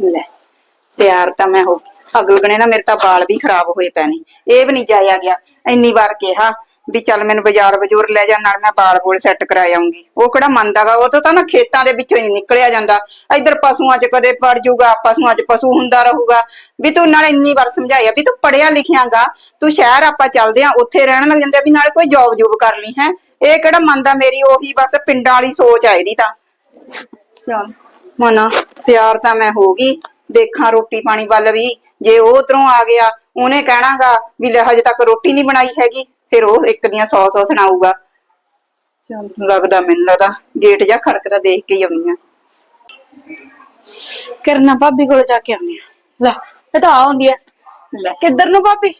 ਲੈ ਤਿਆਰ ਤਾਂ ਮੈਂ ਹੋ ਅਗਲਗਣੇ ਨਾ ਮੇਰੇ ਤਾਂ ਵਾਲ ਵੀ ਖਰਾਬ ਹੋਏ ਪਏ ਨੇ। ਇਹ ਵੀ ਨਹੀਂ ਜਾਇਆ ਗਿਆ। ਇੰਨੀ ਵਾਰ ਕਿਹਾ ਵੀ ਚੱਲ ਮੈਨੂੰ ਬਾਜ਼ਾਰ ਬਜੂਰ ਲੈ ਜਾ, ਨਾਲ ਮੈਂ ਵਾਲ ਬੋਲ ਸੈੱਟ ਕਰਾ ਆਉਂਗੀ ਉਹ ਕਿਹੜਾ ਮੰਨਦਾਗਾ ਉਹ ਤਾਂ ਨਾ ਖੇਤਾਂ ਦੇ ਵਿੱਚੋਂ ਹੀ ਨਿਕਲਿਆ ਜਾਂਦਾ। ਇੱਧਰ ਪਸ਼ੂਆਂ 'ਚ ਕਦੇ ਪੜ ਜਾਊਗਾ ਪਸ਼ੂਆਂ 'ਚ ਪਸ਼ੂ ਹੁੰਦਾ ਰਹੂਗਾ। ਵੀ ਤੂੰ ਨਾਲ ਇੰਨੀ ਵਾਰ ਸਮਝਾਇਆ ਵੀ ਤੂੰ ਪੜਿਆ ਲਿਖਿਆਗਾ ਤੂੰ ਸ਼ਹਿਰ ਆਪਾਂ ਚੱਲਦੇ ਆ, ਉੱਥੇ ਰਹਿਣ ਲੱਗ ਜਾਂਦੇ ਆ ਵੀ ਨਾਲੇ ਕੋਈ ਜੌਬ ਜੂਬ ਕਰ ਲਈ, ਹੈ। ਇਹ ਕਿਹੜਾ ਮੰਨਦਾ ਮੇਰੀ? ਉਹੀ ਬਸ ਪਿੰਡਾਂ ਵਾਲੀ ਸੋਚ ਆ ਇਹਦੀ ਤਾਂ। ਚਲ। ਮਨਾ ਤਿਆਰ ਤਾਂ ਮੈਂ ਹੋ ਗਈ ਦੇਖਾਂ ਰੋਟੀ ਪਾਣੀ ਵੱਲ ਵੀ ਜੇ ਉਹ ਉਧਰੋਂ ਆ ਗਿਆ ਉਹਨੇ ਕਹਿਣਾਗਾ ਵੀ ਲੈ ਹਜੇ ਤੱਕ ਰੋਟੀ ਨਹੀਂ ਬਣਾਈ ਹੈਗੀ ਫਿਰ ਉਹ ਇੱਕ ਦੀਆਂ 100 100 ਸੁਣਾਊਗਾ। ਚਲ। ਲੱਗਦਾ ਮੈਨੂੰ ਲੱਗਦਾ ਗੇਟ ਜਾਂ ਖੜਕਦਾ ਦੇਖ ਕੇ ਹੀ ਆਉਣੀ ਆ ਕਰਨਾ ਭਾਬੀ ਕੋਲ ਜਾ ਕੇ ਆਉਂਦੇ ਆ ਲੈ ਇਹ ਤਾਂ ਆ ਹੁੰਦੀ ਆ ਲੈ। ਕਿੱਧਰ ਨੂੰ ਭਾਬੀ?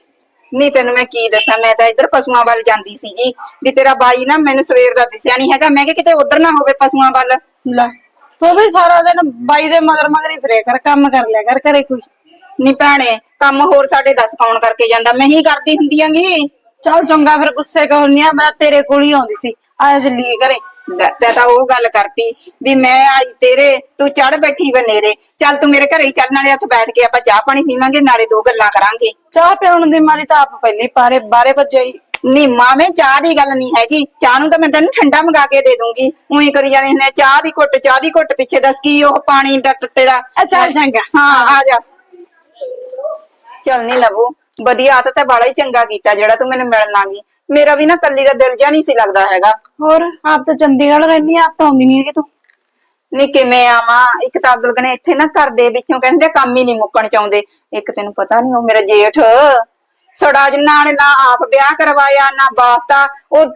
ਨਹੀਂ ਤੈਨੂੰ ਮੈਂ ਕੀ ਦੱਸਾਂ ਮੈਂ ਤਾਂ ਇੱਧਰ ਪਸ਼ੂਆਂ ਵੱਲ ਜਾਂਦੀ ਸੀਗੀ ਵੀ ਤੇਰਾ ਬਾਈ ਨਾ ਮੈਨੂੰ ਸਵੇਰ ਦਾ ਦਿਸਿਆ ਨਹੀਂ ਹੈਗਾ ਮੈਂ ਕਿ ਕਿਤੇ ਉਧਰ ਨਾ ਹੋਵੇ ਪਸ਼ੂਆਂ ਵੱਲ। ਲੈ। ਤੂੰ ਵੀ ਸਾਰਾ ਦਿਨ ਬਾਈ ਦੇ ਮਗਰ ਮਗਰ ਹੀ ਫਿਰੇ ਕਰ, ਕੰਮ ਕਰ ਲਿਆ ਕਰ ਘਰੇ ਕੋਈ। ਨਹੀਂ ਭੈਣੇ, ਕੰਮ ਹੋਰ ਸਾਡੇ ਦੱਸ ਕੌਣ ਕਰਕੇ ਜਾਂਦਾ? ਮੈਂ ਹੀ ਕਰਦੀ ਹੁੰਦੀ ਆਂਗੀ। ਚੱਲ ਚੰਗਾ, ਫਿਰ ਗੁੱਸੇ ਕਿਉਂ ਨਹੀਂ ਆ? ਮੈਂ ਤੇਰੇ ਕੋਲ ਹੀ ਆਉਂਦੀ ਸੀ। ਆ ਚੱਲੀਏ ਘਰੇ। ਲੈ, ਤਾਂ ਉਹ ਗੱਲ ਕਰਤੀ ਵੀ ਮੈਂ ਅੱਜ ਤੇਰੇ, ਤੂੰ ਚੜ ਬੈਠੀ ਬਨੇਰੇ। ਚੱਲ ਤੂੰ ਮੇਰੇ ਘਰੇ ਹੀ ਚੱਲ, ਨਾਲੇ ਹੱਥ ਬੈਠ ਕੇ ਆਪਾਂ ਚਾਹ ਪਾਣੀ ਪੀਵਾਂਗੇ, ਨਾਲੇ ਦੋ ਗੱਲਾਂ ਕਰਾਂਗੇ। ਚਾਹ ਪਿਉਣ ਦੀ ਮਾਰੀ ਤਾਂ ਆਪ ਪਹਿਲੇ ਪਾਰੇ, ਬਾਰੇ ਭੱਜਿਆ ਹੀ। ਨੀ ਮਾਵੇਂ ਚਾਹ ਦੀ ਗੱਲ ਨਹੀਂ ਹੈਗੀ। ਚਾਹ ਨੂੰ ਤਾਂ ਮੈਂ ਤੈਨੂੰ ਠੰਡਾ ਮੰਗਾ ਕੇ ਦੇ ਦੂੰਗੀ। ਉਹੀ ਕਰੀ ਜਾਣੇ ਨੇ ਚਾਹ ਦੀ ਘੁੱਟ ਚਾਹ ਦੀ ਘੁੱਟ ਪਿੱਛੇ ਦੱਸ ਕੀ ਉਹ ਪਾਣੀ ਦਾ ਚੰਗਾ। ਹਾਂ ਆ ਜਾ। ਚੱਲ ਨਹੀਂ ਲਵੂ ਵਧੀਆ ਆਦਤ ਹੈ ਬੜਾ ਹੀ ਚੰਗਾ ਕੀਤਾ ਜਿਹੜਾ ਤੂੰ ਮੈਨੂੰ ਮਿਲਣ ਆ ਗਈ। ਮੇਰਾ ਵੀ ਨਾ ਕੱਲੀ ਦਾ ਦਿਲ ਜਿਹਾ ਨਹੀਂ ਸੀ ਲੱਗਦਾ ਹੈਗਾ। ਹੋਰ ਆਪ ਤਾਂ ਚੰਡੀਗੜ੍ਹ ਰਹਿੰਦੀ ਆ ਆਪ ਤਾਂ ਆਉਂਦੀ ਨਹੀਂ ਹੈਗੀ ਤੂੰ। ਨੀ ਕਿਵੇਂ ਆਵਾਂ? ਇੱਕ ਤਾਂ ਅਗਲਗਣੇ ਇੱਥੇ ਨਾ ਘਰ ਦੇ ਵਿੱਚੋਂ ਕਹਿੰਦੇ ਕੰਮ ਹੀ ਨਹੀਂ ਮੁੱਕਣ ਚਾਹੁੰਦੇ। ਇੱਕ ਤੈਨੂੰ ਪਤਾ ਨਹੀਂ ਉਹ ਮੇਰਾ ਜੇਠ। ਸੜਾ ਜਿੰਨਾ ਨੇ ਨਾ ਆਪ ਵਿਆਹ ਕਰਵਾਇਆ ਨਾ ਵਾਸਤਾ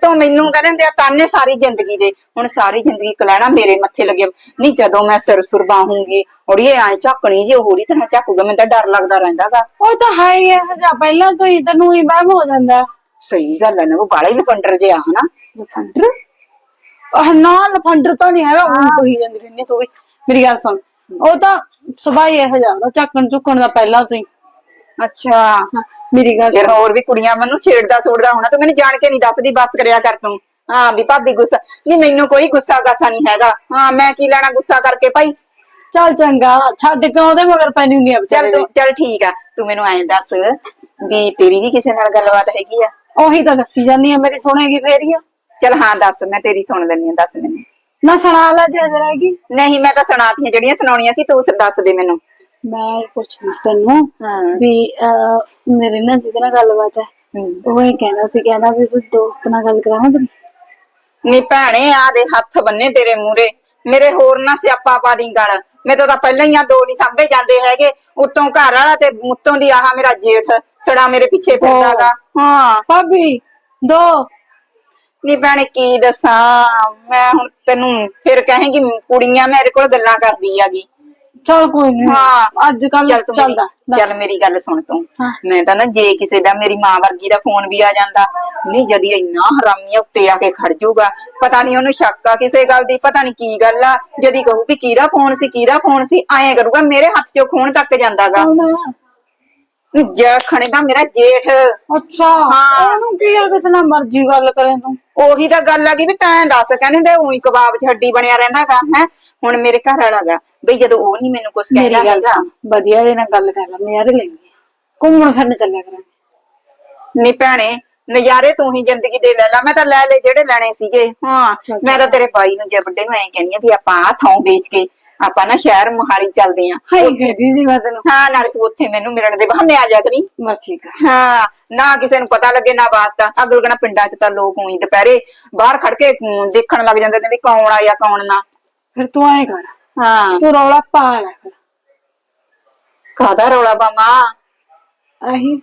ਤੋਂ ਮੈਨੂੰ ਕਹਿੰਦੇ ਹੁੰਦੇ ਆ ਤਾਨੇ ਸਾਰੀ ਜ਼ਿੰਦਗੀ ਦੇ। ਹੁਣ ਸਾਰੀ ਜ਼ਿੰਦਗੀ ਕਲੈਣਾ ਮੇਰੇ ਮੱਥੇ ਲੱਗੇ। ਨਹੀਂ ਜਦੋਂ ਮੈਂ ਸਿਰ ਸੁਰ ਬਾਹੂੰਗੀ ਔੜੀਏ ਐ ਝੱਕਣੀ ਜੇ ਹੋਰੀ ਤਰ੍ਹਾਂ ਝੱਕੂਗਾ ਮੈਨੂੰ ਤਾਂ ਡਰ ਲੱਗਦਾ ਰਹਿੰਦਾਗਾ। ਉਹ ਤਾਂ ਹੈ ਹੀ ਇਹ ਪਹਿਲਾਂ ਤੋਂ ਹੀ ਤੈਨੂੰ ਹੀ ਵਹਿਮ ਹੋ ਜਾਂਦਾ। ਸਹੀ ਗੱਲ ਹੈ ਨਾ ਉਹ ਬਾਲਾ ਹੀ ਲਪੰਡਰ ਜਿਹਾ ਹਨਾ? ਲਪੰਡਰ ਆਹ ਨਾ ਲਫੰਡਰ ਤਾਂ ਨਹੀਂ ਹੈਗਾ ਉਹ ਕੋਈ ਜਾਂਦੀ ਰਹਿੰਦੀ ਤੂੰ ਵੀ। ਮੇਰੀ ਗੱਲ ਸੁਣ ਉਹ ਤਾਂ ਸਬਾਈ ਇਹ ਜਾਂਦਾ ਚੱਕਣ ਚੁੱਕਣ ਦਾ ਪਹਿਲਾਂ ਤੋਂ ਹੀ। ਅੱਛਾ। ਮੇਰੀ ਗੱਲ ਫਿਰ ਹੋਰ ਵੀ ਕੁੜੀਆਂ ਮੈਨੂੰ ਛੇੜਦਾ ਸੋੜਦਾ ਹੋਣਾ ਤੂੰ ਮੈਨੂੰ ਜਾਣ ਕੇ ਨਹੀਂ ਦੱਸਦੀ ਬਸ ਕਰਿਆ ਕਰ ਤੂੰ। ਹਾਂ ਵੀ ਭਾਬੀ ਗੁੱਸਾ ਨਹੀਂ ਮੈਨੂੰ ਕੋਈ ਗੁੱਸਾ ਗਾਸਾ ਨਹੀਂ ਹੈਗਾ। ਹਾਂ ਮੈਂ ਕੀ ਲੈਣਾ ਗੁੱਸਾ ਕਰਕੇ ਭਾਈ? ਚੱਲ ਚੰਗਾ ਛੱਡ ਕੇ ਉਹਦੇ ਮਗਰ ਪੈਣੀ ਹੁੰਦੀ ਆ ਚੱਲ ਤੂੰ ਚੱਲ ਠੀਕ ਆ ਤੂੰ ਮੈਨੂੰ ਐਂ ਦੱਸ ਵੀ ਤੇਰੀ ਵੀ ਕਿਸੇ ਨਾਲ ਗੱਲਬਾਤ ਹੈਗੀ ਆ। ਉਹੀ ਤਾਂ ਦੱਸੀ ਜਾਂਦੀ ਆ ਮੇਰੀ ਸੁਣੇਗੀ ਫੇਰ ਹੀ ਆ। ਚੱਲ ਹਾਂ ਦੱਸ ਮੈਂ ਤੇਰੀ ਸੁਣ ਲੈਂਦੀ ਆ ਦੱਸ ਮੈਨੂੰ। ਨਾ ਸੁਣਾ ਲੈ ਜੇ ਰਹੇਗੀ ਨਹੀਂ ਮੈਂ ਤਾਂ ਸੁਣਾਤੀਆਂ ਜਿਹੜੀਆਂ ਸੁਣਾਉਣੀਆਂ ਸੀ ਤੂੰ ਦੱਸ ਦੇ ਮੈਨੂੰ। ਮੈਂ ਪੁੱਛਦੀ ਸੀ ਤੈਨੂੰ ਹਾਂ। ਵੀ ਅਹ, ਮੇਰੇ ਨਾਲ ਜਿਹਦੇ ਨਾਲ ਗੱਲਬਾਤ ਹੈ ਉਹ ਇਹ ਕਹਿਣਾ ਸੀ ਕਹਿੰਦਾ ਵੀ ਤੂੰ ਦੋਸਤ ਨਾਲ ਗੱਲ ਕਰਾਵਾਂ ਤੈਨੂੰ ਨੀ ਭੈਣੇ ਆ ਦੇ ਹੱਥ ਬੰਨੇ ਤੇਰੇ ਮੂਰੇ ਮੇਰੇ ਹੋਰ ਨਾ ਸਿਆਪਾ ਪਾ ਦੀ ਗਲ। ਮੇਰੇ ਤੋਂ ਤਾਂ ਪਹਿਲਾਂ ਹੀ ਆ ਦੋ ਨਹੀਂ ਸਾਂਭੇ ਜਾਂਦੇ ਹੈਗੇ। ਉਤੋਂ ਘਰ ਵਾਲਾ ਤੇ ਉੱਤੋਂ ਦੀ ਆਹ ਮੇਰਾ ਜੇਠ ਸੜਾ ਮੇਰੇ ਪਿੱਛੇ ਫਿਰਦਾਗਾ। ਹਾਂ ਭਾਬੀ ਦੋ। ਨੀ ਭੈਣੇ ਕੀ ਦੱਸਾਂ? ਮੈਂ ਹੁਣ ਤੈਨੂੰ ਫਿਰ ਕਹੇਂਗੀ ਕੁੜੀਆਂ ਮੇਰੇ ਕੋਲ ਗੱਲਾਂ ਕਰਦੀ ਆਗੀ ਚਲ ਕੋਈ ਨਹੀਂ ਹਾਂ। ਅੱਜ ਕੱਲ ਚੱਲ ਤੂੰ ਚੱਲਦਾ। ਮੇਰੀ ਚੱਲ ਮੇਰੀ ਗੱਲ ਸੁਣ ਤੂੰ। ਹਾਂ। ਮੈਂ ਤਾਂ ਨਾ ਜੇ ਕਿਸੇ ਦਾ ਮੇਰੀ ਮਾਂ ਵਰਗੀ ਦਾ ਫੋਨ ਵੀ ਆ ਜਾਂਦਾ ਨਹੀਂ ਜਦੀ ਇੰਨਾ ਹਰਾਮੀ ਆ, ਉੱਤੇ ਆ ਕੇ ਖੜ ਜਾਊਗਾ ਪਤਾ ਨਹੀਂ ਉਹਨੂੰ ਸ਼ੱਕ ਆ ਕਿਸੇ ਗੱਲ ਦੀ ਪਤਾ ਨਹੀਂ ਕੀ ਗੱਲ ਆ। ਜਦੀ ਕਹੂ ਵੀ ਕਿਹਦਾ ਫੋਨ ਸੀ ਕਿਹਦਾ ਫੋਨ ਸੀ ਐਂ ਕਰੂਗਾ ਮੇਰੇ ਹੱਥ 'ਚੋਂ ਖੋਣ ਤੱਕ ਜਾਂਦਾਗਾ। ਜਖਣੇ ਦਾ ਮੇਰਾ ਜੇਠ। ਅੱਛਾ ਹਾਂ। ਉਹਨੂੰ ਕੀ ਆ ਕਿਸੇ ਨਾਲ ਮਰਜ਼ੀ ਗੱਲ ਕਰੇ ਤੂੰ? ਉਹੀ ਤਾਂ ਗੱਲ ਆ ਗਈ ਵੀ ਤੈਂ ਦੱਸ ਕਹਿੰਦੇ ਹੁੰਦੇ ਉਹੀ ਕਬਾਬ ਹੱਡੀ ਬਣਿਆ ਰਹਿੰਦਾਗਾ ਹੈ। ਹੁਣ ਮੇਰੇ ਘਰ ਵਾਲਾਗਾ ਬਈ ਜਦੋਂ ਉਹ ਨਹੀਂ ਮੈਨੂੰ ਕੁਝ ਮੇਰੀ ਕਹਿੰਦਾ ਗੱਲ ਸੁਣ ਵਧੀਆ ਜੇ ਨਾਲ ਗੱਲ ਕਰ ਲੈ ਨਜ਼ਾਰੇ ਲੈਂਗੇ ਘੁੰਮਣ ਫਿਰਨ ਚੱਲਿਆ ਕਰਾਂਗੇ ਨੀ ਭੈਣੇ ਨਜ਼ਾਰੇ ਤੂੰ ਹੀ ਜ਼ਿੰਦਗੀ ਦੇ ਲੈ ਲਾ ਮੈਂ ਤਾਂ ਲੈ ਲੈ ਜਿਹੜੇ ਲੈਣੇ ਸੀਗੇ। ਹਾਂ। ਮੈਂ ਤਾਂ ਤੇਰੇ ਬਾਈ ਨੂੰ ਜੇ ਵੱਡੇ ਨੂੰ ਐਂ ਕਹਿੰਦੀ ਆ ਵੀ ਆਪਾਂ ਆ ਥਾਂ ਵੇਚ ਕੇ ਆਪਾਂ ਨਾ ਸ਼ਹਿਰ ਮੁਹਾਲੀ ਚੱਲਦੇ ਆਂ। ਹਾਈ ਕਹਿੰਦੀ ਸੀ ਮੈਂ ਤੈਨੂੰ। ਹਾਂ ਨਾਲੇ ਤੂੰ ਉੱਥੇ ਮੈਨੂੰ ਮਿਲਣ ਦੇ ਬਹਾਨੇ ਆ ਜਾ ਕਰੀ। ਮਰਜ਼ੀ ਕਰ ਹਾਂ ਨਾ ਕਿਸੇ ਨੂੰ ਪਤਾ ਲੱਗੇ ਨਾ ਵਾਸਤਾ। ਅਗਲਗਣਾ ਪਿੰਡਾਂ 'ਚ ਤਾਂ ਲੋਕ ਉਹੀ ਦੁਪਹਿਰੇ ਬਾਹਰ ਖੜ ਕੇ ਅਮ, ਦੇਖਣ ਲੱਗ ਜਾਂਦੇ ਨੇ ਵੀ ਕੌਣ ਆਇਆ ਕੌਣ ਨਾ। ਫਿਰ ਤੂੰ ਐ ਕਰ ਹਾਂ। ਤੂੰ ਰੌਲਾ ਪਾ ਲੈ ਫਿਰ। ਕਾਦਾ ਰੌਲਾ ਬਾਮਾ ਆਹੀ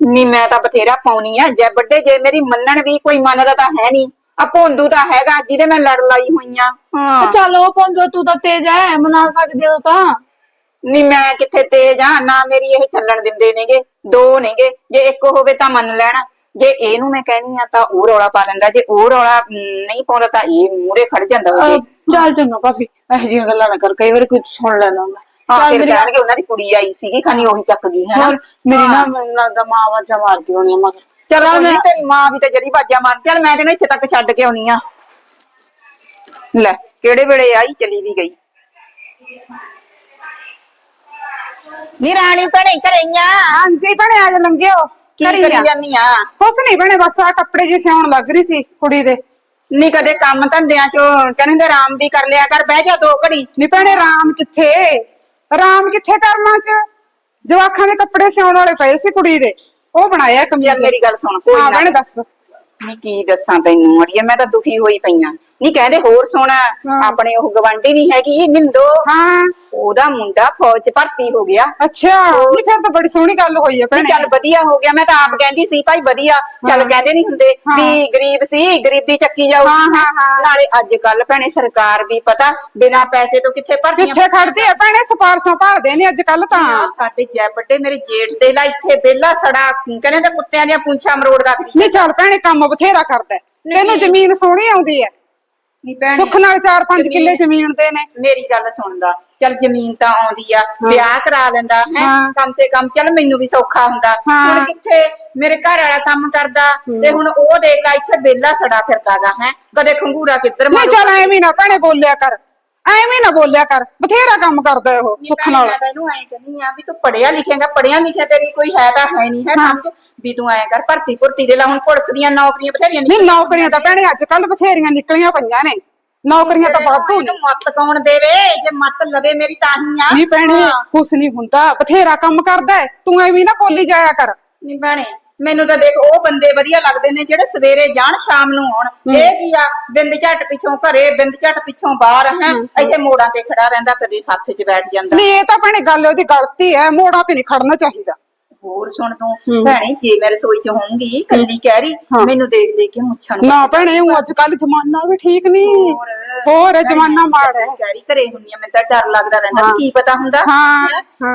ਨੀ ਮੈਂ ਤਾਂ ਬਥੇਰਾ ਪਾਉਣੀ ਆ ਜੇ ਵੱਡੇ ਜੇ ਮੇਰੀ ਮੰਨਣ ਵੀ ਕੋਈ ਮੰਨਦਾ ਤਾਂ ਹੈ ਨਹੀਂ ਆ ਭੋਂਦੂ ਤਾਂ ਹੈਗਾ ਜਿਹਦੇ ਮੈਂ ਲੜ ਲਾਈ ਹੋਈ ਆ। ਹਾਂ। ਚੱਲ ਉਹ ਤੂੰ ਤਾਂ ਤੇਜ ਐ ਮਨਾ ਸਕਦੇ ਹੋ ਤਾਂ ਨੀ ਮੈਂ ਕਿੱਥੇ ਤੇਜ ਆ ਨਾ ਮੇਰੀ ਇਹ ਚੱਲਣ ਦਿੰਦੇ ਨੇਗੇ ਦੋ ਨੇਗੇ। ਜੇ ਇੱਕ ਹੋਵੇ ਤਾਂ ਮੰਨ ਲੈਣਾ। ਜੇ ਇਹਨੂੰ ਮੈਂ ਕਹਿਨੀ ਆ ਤਾਂ ਉਹ ਰੌਲਾ ਪਾ ਲੈਂਦਾ ਜੇ ਉਹ ਰੌਲਾ ਨਹੀਂ ਪਾਉਂਦਾ ਤਾਂ ਇਹ ਮੂਰੇ ਖੜ ਜਾਂਦਾ ਉਹਦੇ। ਚੱਲ ਚੰਗਾ ਭਾਬੀ ਇਹੋ ਜਿਹੀਆਂ ਗੱਲਾਂ ਨਾ ਕਰ ਕਈ ਵਾਰੀ ਕੁਝ ਸੁਣ ਲੈਂਦਾ ਹੁੰਦਾ। ਹਾਂ ਚੱਲ ਫਿਰ ਮੇਰੀ ਕਹਿਣਗੇ ਉਹਨਾਂ ਦੀ ਕੁੜੀ ਆਈ ਸੀਗੀ ਖਾਨੀ ਉਹੀ ਚੱਕ ਗਈ ਹੈ ਹੋਰ ਮੇਰੀ ਨਾ ਮੈਨੂੰ ਲੱਗਦਾ ਮਾਂ ਵਾਜਾ ਮਾਰਦੀ ਹੋਣੀ ਆ ਮਗਰ। ਚਲ ਮੈਂ ਤੇਰੀ ਮਾਂ ਵੀ ਤੇ ਜਰੀ ਬਾਜਾ ਮਾਰ ਚੱਲ ਮੈਂ ਤੈਨੂੰ ਇੱਥੇ ਤੱਕ ਛੱਡ ਕੇ ਆਉਣੀ ਆ। ਲੈ ਕਿਹੜੇ ਵੇਲੇ ਆਈ ਚਲੀ ਵੀ ਗਈ। ਨੀ ਰਾਣੀ ਭੈਣੇ ਕਰਈਆਂ ਹਾਂਜੀ ਭੈਣੇ ਆ ਜਾ ਲੰਘਿਓ। ਕੀ ਘਰੇ ਕਰੀ ਆ। ਜਾਂਦੀ ਆ? ਕੁਛ ਨਹੀਂ ਭੈਣੇ ਬਸ ਆ ਕੱਪੜੇ ਜੇ ਸਿਉਣ ਲੱਗ ਰਹੀ ਸੀ ਕੁੜੀ ਦੇ। ਨੀ ਕਦੇ ਕੰਮ ਧੰਦਿਆਂ ਚੋਂ ਕਹਿੰਦੇ ਆਰਾਮ ਵੀ ਕਰ ਲਿਆ ਕਰ ਬਹਿ ਜਾ ਦੋ ਘੜੀ। ਨੀ ਭੈਣੇ ਰਾਮ ਕਿੱਥੇ? ਰਾਮ ਕਿੱਥੇ ਕਰਮਾਂ ਚ? ਜਵਾਖਾਂ ਦੇ ਕੱਪੜੇ ਸਿਉਣ ਵਾਲੇ ਪਏ ਸੀ ਕੁੜੀ ਦੇ ਉਹ ਬਣਾਇਆ ਕਮੀਜ਼ ਮੇਰੀ ਗੱਲ ਸੁਣ ਕੋਈ ਨਾ। ਭੈਣੇ ਦੱਸ। ਨੀ ਕੀ ਦੱਸਾਂ ਤੈਨੂੰ ਅੜੀਏ ਮੈਂ ਤਾਂ ਦੁਖੀ ਹੋਈ ਪਈਆਂ ਨੀ ਕਹਿੰਦੇ ਹੋਰ ਸੋਣਾ ਹਾਂ। ਆਪਣੇ ਉਹ ਗਵਾਂਢੀ ਨਹੀਂ ਹੈਗੀ ਮਿੰਦੋ। ਹਾਂ। ਉਹਦਾ ਮੁੰਡਾ ਫੌਜ ਚ ਭਰਤੀ ਹੋ ਗਿਆ। ਅੱਛਾ ਨਹੀਂ ਫਿਰ ਤਾਂ ਬੜੀ ਸੋਹਣੀ ਗੱਲ ਹੋਈ ਹੈ ਨੀ ਭੈਣੇ। ਚੱਲ ਵਧੀਆ ਹੋ ਗਿਆ ਮੈਂ ਤਾਂ ਆਪ ਕਹਿੰਦੀ ਸੀ ਭਾਈ ਵਧੀਆ। ਚੱਲ। ਕਹਿੰਦੇ ਨਹੀਂ ਹੁੰਦੇ। ਵੀ ਗਰੀਬ ਸੀ ਗਰੀਬੀ ਚੱਕੀ ਜਾਊ। ਹਾਂ, ਹਾਂ, ਹਾਂ। ਨਾਲੇ ਅੱਜ ਕੱਲ ਭੈਣੇ ਸਰਕਾਰ ਵੀ ਪਤਾ ਬਿਨਾਂ ਪੈਸੇ ਤੋਂ ਕਿੱਥੇ ਭਰਤੀਆਂ ਕਿੱਥੇ ਖੜਦੀ ਹੈ ਭੈਣੇ? ਸਪਾਰਸਾਂ ਭਰਦੇ ਨੇ ਅੱਜ ਕੱਲ ਤਾਂ। ਆ ਸਾਡੇ ਜੈਬਟੇ ਮੇਰੇ ਜੇਠ ਦੇ ਲਾ ਇੱਥੇ ਬੇਲਾ ਸੜਾ ਕਹਿੰਦੇ ਕੁੱਤਿਆਂ ਦੀਆਂ ਪੁੰਛਾਂ ਮਰੋੜਦਾ ਨਹੀਂ ਚੱਲ ਭੈਣੇ ਕੰਮ ਬਥੇਰਾ ਕਰਦਾ। ਤੈਨੂੰ ਜ਼ਮੀਨ ਸੋਹਣੀ ਆਉਂਦੀ ਹੈ ਭੈਣੇ। ਸੁੱਖ ਨਾਲ 4-5 ਜ਼ਮੀਨ- ਕਿੱਲੇ ਜ਼ਮੀਨ ਦੇ ਨੇ। ਮੇਰੀ ਗੱਲ ਸੁਣਦਾ ਚੱਲ ਜ਼ਮੀਨ ਤਾਂ ਆਉਂਦੀ ਆ ਵਿਆਹ ਕਰਾ ਲੈਂਦਾ ਹੈ? ਹਾਂ। ਕਮ ਸੇ ਕਮ ਚੱਲ ਮੈਨੂੰ ਵੀ ਸੌਖਾ ਹੁੰਦਾ। ਹਾਂ। ਹੁਣ ਕਿੱਥੇ ਮੇਰੇ ਘਰ ਵਾਲਾ ਕੰਮ ਕਰਦਾ? ਤੇ ਹੁਣ ਉਹ ਦੇਖ ਲੈ ਇੱਥੇ ਬੇਲਾ ਸੜਾ ਫਿਰਦਾਗਾ ਹੈ? ਕਦੇ ਖੰਗੂਰਾ ਕਿੱਧਰ ਨਹੀਂ ਮਾਰੂ ਚੱਲ ਐਵੇਂ ਨਾ ਭੈਣੇ ਬੋਲਿਆ ਕਰ। ਐਵੇਂ ਨਾ ਬੋਲਿਆ ਕਰ। ਬਥੇਰਾ ਕੰਮ ਕਰਦਾ ਉਹ ਸੁੱਖ ਨਾਲ। ਮੈਂ ਤਾਂ ਇਹਨੂੰ ਐਂ ਕਹਿੰਦੀ ਆ ਵੀ ਤੂੰ ਪੜਿਆ ਲਿਖੇਗਾ ਪੜਿਆ ਲਿਖਿਆ ਤੇਰੀ ਕੋਈ ਹੈ ਤਾਂ ਹੈ ਨਹੀਂ ਹੈ। ਸਮਝ। ਵੀ ਤੂੰ ਐਂ ਕਰ ਭਰਤੀ ਭੁਰਤੀ ਦੇ ਲਾ ਹੁਣ ਪੁਲਿਸ ਦੀਆਂ ਨੌਕਰੀਆਂ ਬਥੇਰੀਆਂ ਨਹੀਂ ਨੌਕਰੀਆਂ ਤਾਂ ਭੈਣੇ ਅੱਜ ਕੱਲ ਬਥੇਰੀਆਂ ਨਿਕਲੀਆਂ ਪਈਆਂ ਨੇ। ਨੌਕਰੀਆਂ ਤਾਂ ਵਾਧੂ ਨੇ ਮੱਤ ਕੌਣ ਦੇਵੇ? ਜੇ ਮੱਤ ਲਵੇ ਮੇਰੀ ਤਾਂ ਹੀ ਆ। ਨਹੀਂ ਭੈਣੇ। ਕੁਛ ਨਹੀਂ ਹੁੰਦਾ। ਬਥੇਰਾ ਕੰਮ ਕਰਦਾ ਹੈ ਤੂੰ ਐਵੇਂ ਨਾ ਬੋਲੀ ਜਾਇਆ ਕਰ। ਨਹੀਂ ਭੈਣੇ ਮੈਨੂੰ ਤਾਂ ਦੇਖ ਉਹ ਬੰਦੇ ਵਧੀਆ ਲੱਗਦੇ ਨੇ ਜਿਹੜੇ ਸਵੇਰੇ ਜਾਣ ਸ਼ਾਮ ਨੂੰ ਆਉਣ। ਇਹ ਕੀ ਆ? ਬਿੰਦ ਝੱਟ ਪਿੱਛੋਂ ਘਰੇ ਬਿੰਦ ਝੱਟ ਪਿੱਛੋਂ ਬਾਹਰ ਹੈ। ਇੱਥੇ ਮੋੜਾਂ ਤੇ ਖੜਾ ਰਹਿੰਦਾ ਕਦੇ ਸਾਥ 'ਚ ਬੈਠ ਜਾਂਦਾ। ਨਹੀਂ ਇਹ ਤਾਂ ਭੈਣੇ ਗੱਲ ਉਹਦੀ ਗਲਤੀ ਹੈ ਮੋੜਾਂ ਤੇ ਨਹੀਂ ਖੜਨਾ ਚਾਹੀਦਾ। ਹੋਰ ਸੁਣ ਤੂੰ। ਭੈਣੇ ਜੇ ਮੈਂ ਰਸੋਈ 'ਚ ਹੋਊਂਗੀ ਕੱਲੀ ਕਹਿ ਰਹੀ। ਮੈਨੂੰ ਦੇਖ ਦੇਖ ਕੇ ਮੁੱਛਾਂ ਨੂੰ ਨਾ ਭੈਣੇ ਉਹ ਅੱਜ ਕੱਲ ਜ਼ਮਾਨਾ ਵੀ ਠੀਕ ਨਹੀਂ। ਹੋਰ। ਜ਼ਮਾਨਾ ਮਾੜਾ ਹੈ। ਕਹਿ ਰਹੀ ਘਰੇ ਹੁੰਨੀ ਆ ਮੈਨੂੰ ਤਾਂ ਡਰ ਲੱਗਦਾ ਰਹਿੰਦਾ। ਕੀ ਪਤਾ ਹੁੰਦਾ।